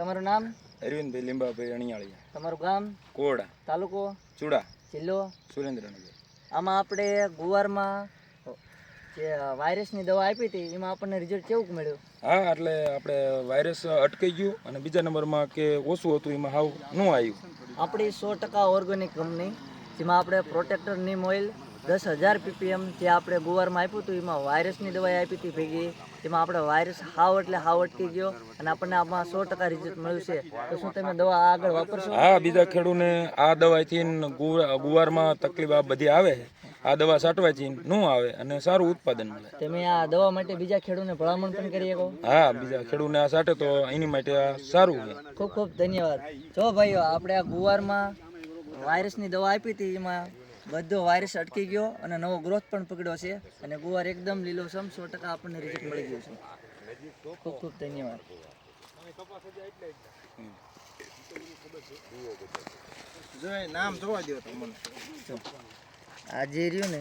તમારું નામ? અરવિંદભાઈ લીંબાભાઈ અણિયાળિયા તમારું ગામ? કોડા. તાલુકો? ચૂડા. જિલ્લો? સુરેન્દ્રનગર. આમાં આપણે ગુવારમાં જે વાયરસની દવા આપી હતી એમાં આપણને રિઝલ્ટ કેવું મળ્યું? હા એટલે આપણે વાયરસ અટકાઈ ગયું અને બીજા નંબરમાં કે ઓછું હતું એમાં હાવ ન આવ્યું. આપણી સો ટકા ઓર્ગેનિક કંપની જેમાં આપણે પ્રોટેક્ટર નીમ ઓઇલ દસ હજાર પીપીએમ જે આપણે ગુવારમાં આપ્યું હતું એમાં વાયરસની દવા આપી હતી ભેગી. એમાં આપણે વાયરસ હાવ એટલે હાવ અટકી ગયો અને આપણને આમાં સો ટકા રિઝલ્ટ મળ્યું છે. તો શું તમે દવા આગળ વાપરશો? હા બીજા ખેડૂને આ દવાથી ગુવારમાં તકલીફ આ બધી આવે. આ દવા છાંટવાથી ન આવે અને સારું ઉત્પાદન મળે. તમે આ દવા માટે બીજા ખેડૂતને ભલામણ પણ કરી શકો? હા બીજા ખેડૂને આ સાટે તો એની માટે સારું ખૂબ ખૂબ ધન્યવાદ. જો ભાઈઓ આપણે આ ગુવારમાં વાયરસની દવા આપી હતી એમાં બધો વાયરસ અટકી ગયો અને નવો ગ્રોથ પણ પકડ્યો છે અને ગુવાર એકદમ લીલોસમ સો ટકા આપણને રિઝલ્ટ મળી ગયું છે. ખૂબ ખૂબ ધન્યવાદ. નામ જોવા દો તમને આ જે રહ્યું ને